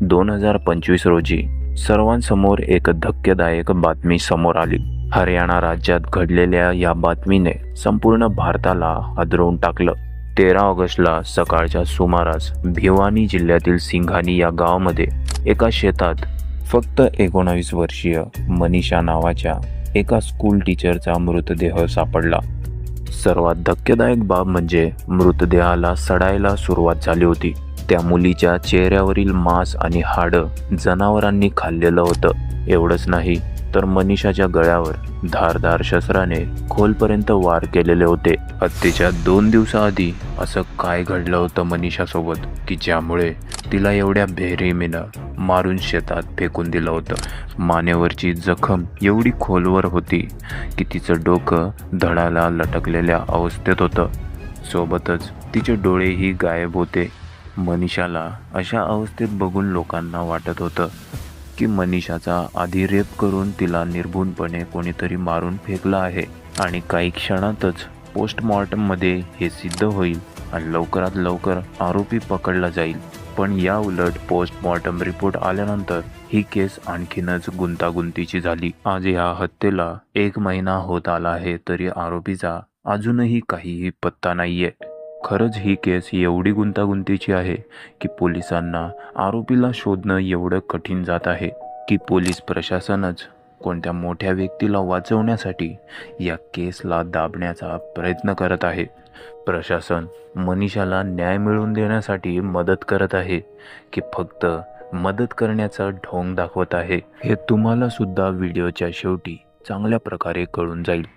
दोन हजार पंचवीस रोजी सर्वांसमोर एक धक्कादायक बातमी समोर आली. हरियाणा राज्यात घडलेल्या या बातमीने संपूर्ण भारताला हादरवून टाकलं. तेरा ऑगस्टला सकाळच्या सुमारास भिवानी जिल्ह्यातील सिंघानी या गावामध्ये एका शेतात फक्त एकोणावीस वर्षीय मनीषा नावाच्या एका स्कूल टीचरचा मृतदेह सापडला. सर्वात धक्कादायक बाब म्हणजे मृतदेहाला सडायला सुरुवात झाली होती. त्या मुलीच्या चेहऱ्यावरील मांस आणि हाडं जनावरांनी खाल्लेलं होतं. एवढंच नाही तर मनीषाच्या गळ्यावर धारधार शस्त्राने खोलपर्यंत वार केलेले होते. हत्येच्या दोन दिवसाआधी असं काय घडलं होतं मनीषासोबत की ज्यामुळे तिला एवढ्या बेहरेमीनं मारून शेतात फेकून दिलं होतं? मानेवरची जखम एवढी खोलवर होती की तिचं डोकं धडाला लटकलेल्या अवस्थेत होतं. सोबतच तिचे डोळेही गायब होते. मनीषाला अशा अवस्थेत बघून लोकांना वाटत होतं की मनीषाचा अधिरेप करून तिला निर्भूनपणे कोणीतरी मारून फेकलं आहे. आणि काही क्षणातच पोस्टमॉर्टममध्ये हे सिद्ध होईल आणि लवकरात लवकर आरोपी पकडला जाईल. पण या उलट पोस्टमॉर्टम रिपोर्ट आल्यानंतर ही केस आणखीनच गुंतागुंतीची झाली. आज या हत्येला एक महिना होत आला आहे तरी आरोपीचा अजूनही काहीही पत्ता नाहीये. खरंच ही केस एवढी गुंतागुंतीची आहे की पोलिसांना आरोपीला शोधणं एवढं कठीण जात आहे. की पोलीस प्रशासनच कोणत्या मोठ्या व्यक्तीला वाचवण्यासाठी या केसला दाबण्याचा प्रयत्न करत आहे. प्रशासन मनीषाला न्याय मिळवून देण्यासाठी मदत करत आहे की फक्त मदत करण्याचा ढोंग दाखवत आहे. हे तुम्हाला सुद्धा व्हिडिओच्या शेवटी चांगल्या प्रकारे कळून जाईल.